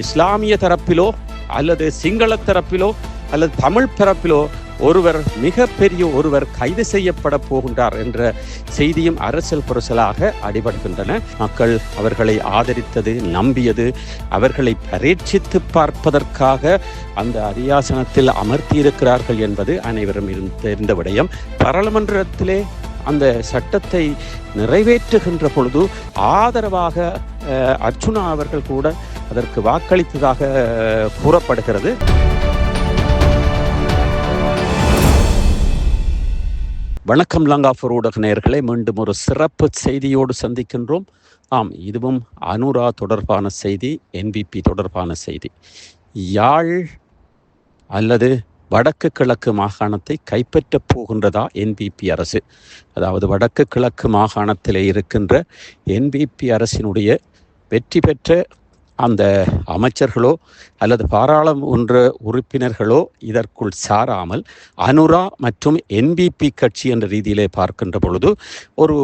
இஸ்லாமிய தரப்பிலோ அல்லது சிங்கள தரப்பிலோ அல்லது தமிழ் தரப்பிலோ ஒருவர் மிகப்பெரிய ஒருவர் கைது செய்யப்பட போகின்றார் என்ற செய்தியும் அரசியல் புரசலாக அடிபடுகின்றன. மக்கள் அவர்களை ஆதரித்தது நம்பியது அவர்களை பரீட்சித்து பார்ப்பதற்காக அந்த அரியாசனத்தில் அமர்த்தியிருக்கிறார்கள் என்பது அனைவரும் இருந்த- தெரிந்த விடயம். பாராளுமன்றத்திலே அந்த சட்டத்தை நிறைவேற்றுகின்ற பொழுது ஆதரவாக அர்ஜுனா அர்ச்சுனா அவர்கள் கூட அதற்கு வாக்களித்ததாக கூறப்படுகிறது. வணக்கம் லங்காஃபர் ஊடக நேர்களை மீண்டும் ஒரு சிறப்பு செய்தியோடு சந்திக்கின்றோம். ஆம் இதுவும் அனுரா தொடர்பான செய்தி என்பிபி தொடர்பான செய்தி. யாழ் அல்லது வடக்கு கிழக்கு மாகாணத்தை கைப்பற்றப் போகின்றதா என்பிபி அரசு? அதாவது வடக்கு கிழக்கு மாகாணத்தில் இருக்கின்ற என்பிபி அரசினுடைய வெற்றி பெற்ற அந்த அமைச்சர்களோ அல்லது பாராளுமன்ற உறுப்பினர்களோ இதற்குள் சாராமல் அனுரா மற்றும் என்பிபி கட்சி என்ற ரீதியிலே பார்க்கின்ற பொழுது ஒரு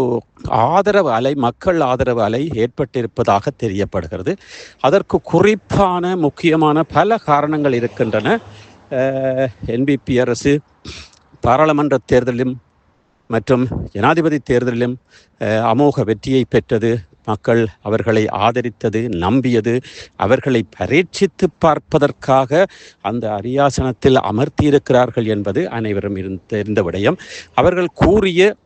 ஆதரவு அலை மக்கள் ஆதரவு அலை ஏற்பட்டிருப்பதாக தெரியப்படுகிறது. அதற்கு குறிப்பான முக்கியமான பல காரணங்கள் இருக்கின்றன. என்பிபி அரசு பாராளுமன்ற தேர்தலிலும் மற்றும் ஜனாதிபதி தேர்தலிலும் அமோக வெற்றியை பெற்றது. மக்கள் அவர்களை ஆதரித்தது நம்பியது அவர்களை பரீட்சித்து பார்ப்பதற்காக அந்த அரியாசனத்தில் அமர்த்தியிருக்கிறார்கள் என்பது அனைவரும் இருந்த- தெரிந்த விடயம். அவர்கள் கூறிய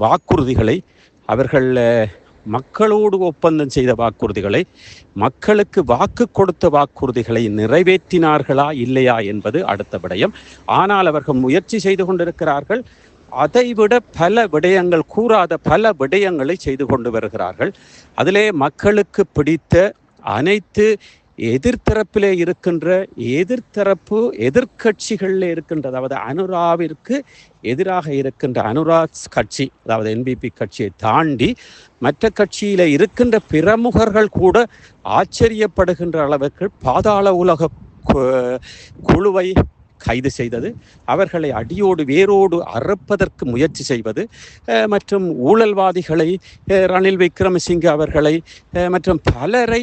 வாக்குறுதிகளை அவர்கள் மக்களோடு ஒப்பந்தம் செய்த வாக்குறுதிகளை மக்களுக்கு வாக்கு கொடுத்த வாக்குறுதிகளை நிறைவேற்றினார்களா இல்லையா என்பது அடுத்த விடயம். ஆனால் அவர்கள் முயற்சி செய்து கொண்டிருக்கிறார்கள். அதைவிட பல விடயங்கள் கூறாத பல விடயங்களை செய்து கொண்டு வருகிறார்கள். அதிலே மக்களுக்கு பிடித்த அனைத்து எதிர்த்தரப்பிலே இருக்கின்ற எதிர்த்தரப்பு எதிர்க்கட்சிகளில் இருக்கின்ற அதாவது அனுராவிற்கு எதிராக இருக்கின்ற அனுராஜ் கட்சி அதாவது என்பிபி கட்சியை தாண்டி மற்ற கட்சியில் இருக்கின்ற பிரமுகர்கள் கூட ஆச்சரியப்படுகின்ற அளவுக்கு பாதாள உலக கு- குழுவை கைது செய்தது அவர்களை அடியோடு வேரோடு அறுப்பதற்கு முயற்சி செய்வது மற்றும் ஊழல்வாதிகளை ரணில் விக்ரமசிங்க அவர்களை மற்றும் பலரை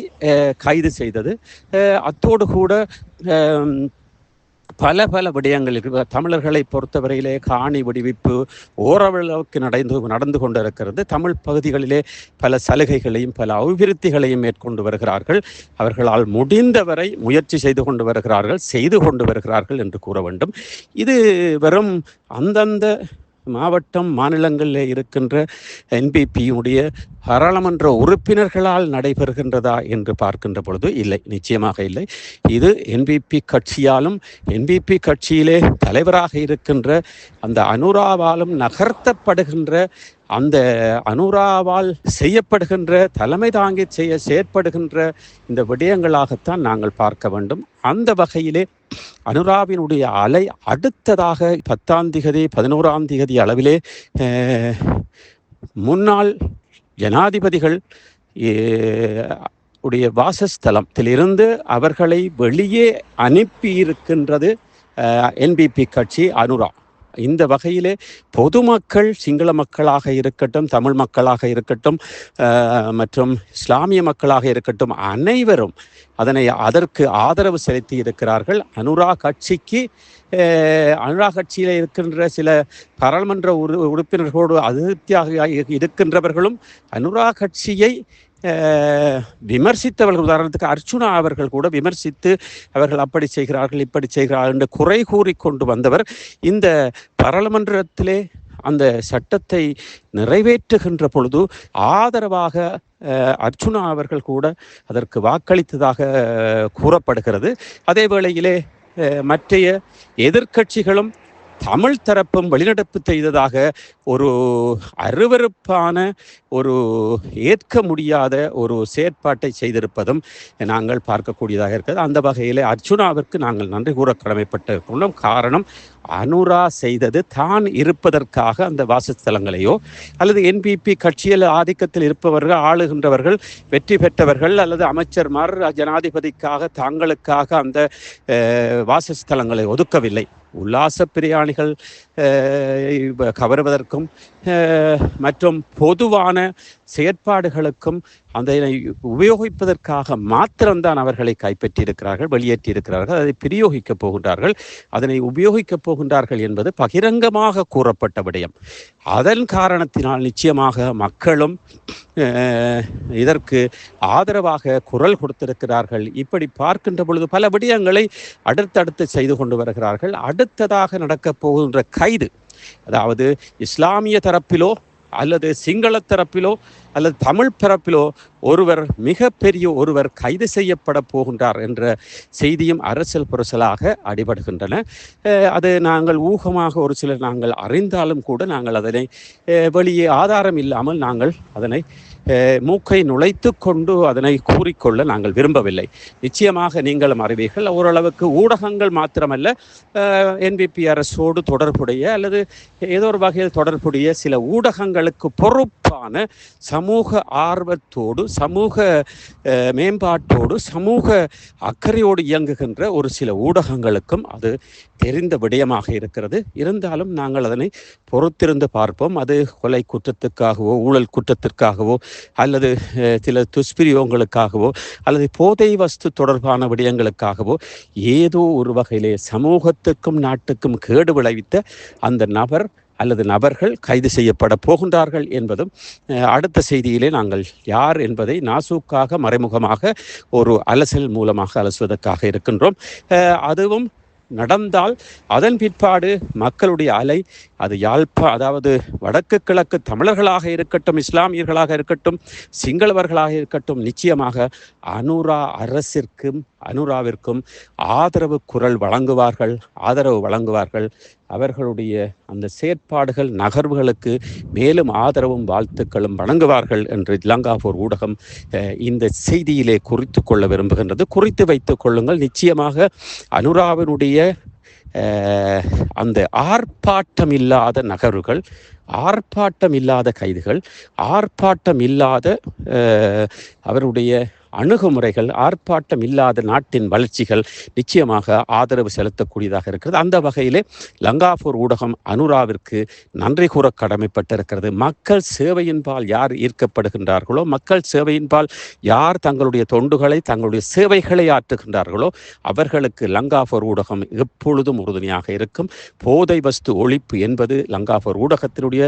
கைது செய்தது. அத்தோடு கூட பல பல விடயங்கள் இருக்கு. தமிழர்களை பொறுத்தவரையிலே காணி விடுவிப்பு ஓரளவுக்கு நடந்து நடந்து கொண்டிருக்கிறது. தமிழ் பகுதிகளிலே பல சலுகைகளையும் பல அபிவிருத்திகளையும் மேற்கொண்டு வருகிறார்கள். அவர்களால் முடிந்தவரை முயற்சி செய்து கொண்டு வருகிறார்கள் செய்து கொண்டு வருகிறார்கள் என்று கூற வேண்டும். இது வெறும் அந்தந்த மாவட்டம் மாநிலங்களில் இருக்கின்ற என்பிபியுடைய பாராளுமன்ற உறுப்பினர்களால் நடைபெறுகின்றதா என்று பார்க்கின்ற பொழுது இல்லை நிச்சயமாக இல்லை. இது என்பிபி கட்சியாலும் என்பிபி கட்சியிலே தலைவராக இருக்கின்ற அந்த அனுராவாலும் நகர்த்தப்படுகின்ற அந்த அனுராவால் செய்யப்படுகின்ற தலைமை தாங்கி செய்ய செயற்படுகின்ற இந்த விடயங்களாகத்தான் நாங்கள் பார்க்க வேண்டும். அந்த வகையிலே அனுராவினுடைய அலை அடுத்ததாக பத்தாம் திகதி பதினோராம் திகதி அளவிலே முன்னாள் ஜனாதிபதிகள் உடைய வாசஸ்தலத்திலிருந்து அவர்களை வெளியே அனுப்பியிருக்கின்றது என்பிபி கட்சி அனுரா. இந்த வகையிலே பொதுமக்கள் சிங்கள மக்களாக இருக்கட்டும் தமிழ் மக்களாக இருக்கட்டும் மற்றும் இஸ்லாமிய மக்களாக இருக்கட்டும் அனைவரும் அதனை அதற்கு ஆதரவு செலுத்தி இருக்கிறார்கள். அனுரா கட்சிக்கு அனுரா கட்சியில் இருக்கின்ற சில பாராளுமன்ற உறு உறுப்பினர்களோடு அதிருப்தியாக இருக்கின்றவர்களும் அனுரா கட்சியை விமர்சித்தவர்கள் உதாரணத்துக்கு அர்ச்சுனா அவர்கள் கூட விமர்சித்து அவர்கள் அப்படி செய்கிறார்கள் இப்படி செய்கிறார்கள் என்று குறை கூறி கொண்டு வந்தவர் இந்த பாராளுமன்றத்திலே அந்த சட்டத்தை நிறைவேற்றுகின்ற பொழுது ஆதரவாக அர்ச்சுனா அவர்கள் கூட அதற்கு வாக்களித்ததாக கூறப்படுகிறது. அதே வேளையிலே மற்றைய எதிர்க்கட்சிகளும் தமிழ் தரப்பும் வெளிநடப்பு செய்ததாக ஒரு அருவருப்பான ஒரு ஏற்க முடியாத ஒரு செயற்பாட்டை செய்திருப்பதும் நாங்கள் பார்க்கக்கூடியதாக இருக்கிறது. அந்த வகையில் அர்ஜுனாவிற்கு நாங்கள் நன்றி கூற கடமைப்பட்டிருக்கிறோம் காரணம் அனுரா செய்தது தான் இருப்பதற்காக அந்த வாசஸ்தலங்களையோ அல்லது என்பிபி கட்சியில் ஆதிக்கத்தில் இருப்பவர்கள் ஆளுகின்றவர்கள் வெற்றி பெற்றவர்கள் அல்லது அமைச்சர்மார் ஜனாதிபதிக்காக தாங்களுக்காக அந்த வாசஸ்தலங்களை ஒதுக்கவில்லை. உல்லாச பிரயாணிகள் கவருவதற்கும் மற்றும் பொதுவான செயற்பாடுகளுக்கும் அதனை உபயோகிப்பதற்காக மாத்திரம்தான் அவர்களை கைப்பற்றியிருக்கிறார்கள் வெளியேற்றியிருக்கிறார்கள். அதை பிரயோகிக்கப் போகின்றார்கள். அதனை உபயோகிக்கப் போகின்றார்கள் என்பது பகிரங்கமாக கூறப்பட்ட விடயம். அதன் காரணத்தினால் நிச்சயமாக மக்களும் இதற்கு ஆதரவாக குரல் கொடுத்திருக்கிறார்கள். இப்படி பார்க்கின்ற பொழுது பல விடயங்களை அடுத்தடுத்து செய்து கொண்டு வருகிறார்கள். அடுத்ததாக நடக்கப் போகின்ற கைது அதாவது இஸ்லாமிய தரப்பிலோ அல்லது சிங்கள தரப்பிலோ அல்லது தமிழ் பிறப்பிலோ ஒருவர் மிகப்பெரிய ஒருவர் கைது செய்யப்பட போகின்றார் என்ற செய்தியும் அரசியல் புரசலாக அடிபடுகின்றன. அது நாங்கள் ஊகமாக ஒரு சிலர் நாங்கள் அறிந்தாலும் கூட நாங்கள் அதனை வெளியே ஆதாரம் இல்லாமல் நாங்கள் அதனை மூக்கை நுழைத்து கொண்டு அதனை கூறிக்கொள்ள நாங்கள் விரும்பவில்லை. நிச்சயமாக நீங்களும் அறிவீர்கள் ஓரளவுக்கு ஊடகங்கள் மாத்திரமல்ல என்பிபி அரசோடு தொடர்புடைய அல்லது ஏதோ ஒரு வகையில் தொடர்புடைய சில ஊடகங்களுக்கு பொறுப்பான சமூக ஆர்வத்தோடு சமூக மேம்பாட்டோடு சமூக அக்கறையோடு இயங்குகின்ற ஒரு சில ஊடகங்களுக்கும் அது தெரிந்த விடயமாக இருக்கிறது. இருந்தாலும் நாங்கள் அதனை பொறுத்திருந்து பார்ப்போம். அது கொலை குற்றத்துக்காகவோ ஊழல் குற்றத்திற்காகவோ அல்லது சில துஷ்பிரயோகங்களுக்காகவோ அல்லது போதை வஸ்து தொடர்பான விடயங்களுக்காகவோ ஏதோ ஒரு வகையிலே சமூகத்துக்கும் நாட்டுக்கும் கேடு விளைவித்த அந்த நபர் அல்லது நபர்கள் கைது செய்யப்பட போகின்றார்கள் என்பதும் அடுத்த செய்தியிலே நாங்கள் யார் என்பதை நாசூக்காக மறைமுகமாக ஒரு அலசல் மூலமாக அலசுவதற்காக இருக்கின்றோம். அதுவும் நடந்தால் அதன் பிற்பாடு மக்களுடைய அலை அது யாழ்ப்பா அதாவது வடக்கு கிழக்கு தமிழர்களாக இருக்கட்டும் இஸ்லாமியர்களாக இருக்கட்டும் சிங்களவர்களாக இருக்கட்டும் நிச்சயமாக அனுரா அரசிற்கும் அனுராவிற்கும் ஆதரவு குரல் வழங்குவார்கள் ஆதரவு வழங்குவார்கள். அவர்களுடைய அந்த செயற்பாடுகள் நகர்வுகளுக்கு மேலும் ஆதரவும் வாழ்த்துக்களும் வழங்குவார்கள் என்று இலங்காபூர் ஊடகம் இந்த செய்தியிலே குறித்து கொள்ள விரும்புகின்றது. குறித்து வைத்துக் கொள்ளுங்கள். நிச்சயமாக அனுராவினுடைய அந்த ஆர்ப்பாட்டம் இல்லாத நகர்வுகள் ஆர்ப்பாட்டம் இல்லாத கைதுகள் ஆர்ப்பாட்டம் இல்லாத அவருடைய அணுகுமுறைகள் ஆர்ப்பாட்டம் இல்லாத நாட்டின் வளர்ச்சிகள் நிச்சயமாக ஆதரவு செலுத்தக்கூடியதாக இருக்கிறது. அந்த வகையிலே லங்காபூர் ஊடகம் அனுராவிற்கு நன்றி கூற கடமைப்பட்டிருக்கிறது. மக்கள் சேவையின்பால் யார் ஈர்க்கப்படுகின்றார்களோ மக்கள் சேவையின்பால் யார் தங்களுடைய தொண்டுகளை தங்களுடைய சேவைகளை ஆற்றுகின்றார்களோ அவர்களுக்கு லங்காபூர் ஊடகம் எப்பொழுதும் உறுதுணையாக இருக்கும். போதை வஸ்து ஒழிப்பு என்பது லங்காபூர் ஊடகத்தினுடைய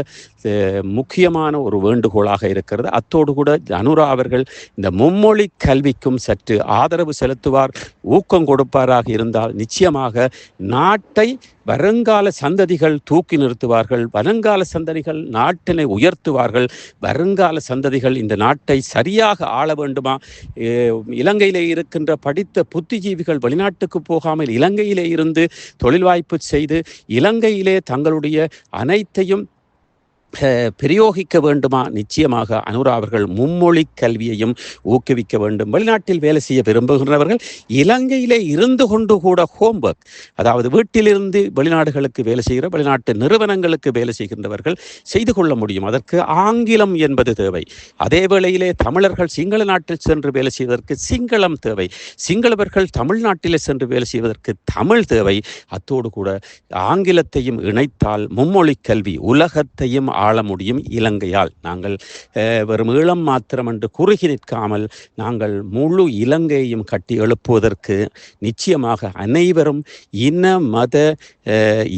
முக்கியமான ஒரு வேண்டுகோளாக இருக்கிறது. அத்தோடு கூட அனுரா அவர்கள் இந்த மும்மொழி கல்விக்கும் சற்று ஆதரவு செலுத்துவார் ஊக்கம் கொடுப்பாராக இருந்தால் நிச்சயமாக நாட்டை வருங்கால சந்ததிகள் தூக்கி நிறுத்துவார்கள் வருங்கால சந்ததிகள் நாட்டினை உயர்த்துவார்கள் வருங்கால சந்ததிகள் இந்த நாட்டை சரியாக ஆள வேண்டுமா? இலங்கையிலே இருக்கின்ற படித்த புத்திஜீவிகள் வெளிநாட்டுக்கு போகாமல் இலங்கையிலே இருந்து தொழில் வாய்ப்பு செய்து இலங்கையிலே தங்களுடைய அனைத்தையும் பிரயோகிக்க வேண்டுமா? நிச்சயமாக அனுரா அவர்கள் மும்மொழி கல்வியையும் ஊக்குவிக்க வேண்டும். வெளிநாட்டில் வேலை செய்ய விரும்புகின்றவர்கள் இலங்கையிலே இருந்து கொண்டு கூட ஹோம்ஒர்க் அதாவது வீட்டிலிருந்து வெளிநாடுகளுக்கு வேலை செய்கிற வெளிநாட்டு நிறுவனங்களுக்கு வேலை செய்கின்றவர்கள் செய்து கொள்ள முடியும். அதற்கு ஆங்கிலம் என்பது தேவை. அதே வேளையிலே தமிழர்கள் சிங்கள நாட்டில் சென்று வேலை செய்வதற்கு சிங்களம் தேவை. சிங்களவர்கள் தமிழ்நாட்டிலே சென்று வேலை செய்வதற்கு தமிழ் தேவை. அத்தோடு கூட ஆங்கிலத்தையும் இணைத்தால் மும்மொழி கல்வி உலகத்தையும் ஆள முடியும் இலங்கையால். நாங்கள் வெறும் ஈழம் மாத்திரம் என்று குறுகி நிற்காமல் நாங்கள் முழு இலங்கையையும் கட்டி எழுப்புவதற்கு நிச்சயமாக அனைவரும் இன மத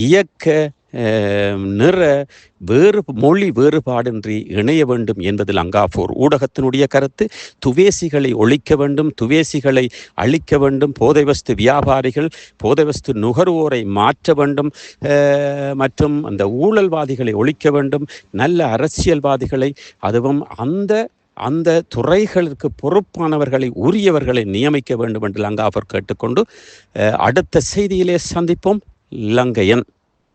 இயக்க நிற வேறு மொழி வேறுபாடின்றி இணைய வேண்டும் என்பதில் அங்காபூர் ஊடகத்தினுடைய கருத்து துவேசிகளை ஒழிக்க வேண்டும் துவேசிகளை அழிக்க வேண்டும் போதை வஸ்து வியாபாரிகள் போதை வஸ்து நுகர்வோரை மாற்ற வேண்டும் மற்றும் அந்த ஊழல்வாதிகளை ஒழிக்க வேண்டும் நல்ல அரசியல்வாதிகளை அதுவும் அந்த அந்த துறைகளுக்கு பொறுப்பானவர்களை உரியவர்களை நியமிக்க வேண்டும் என்று லங்காபர் கேட்டுக்கொண்டு அடுத்த செய்தியிலே சந்திப்போம். லங்கையன்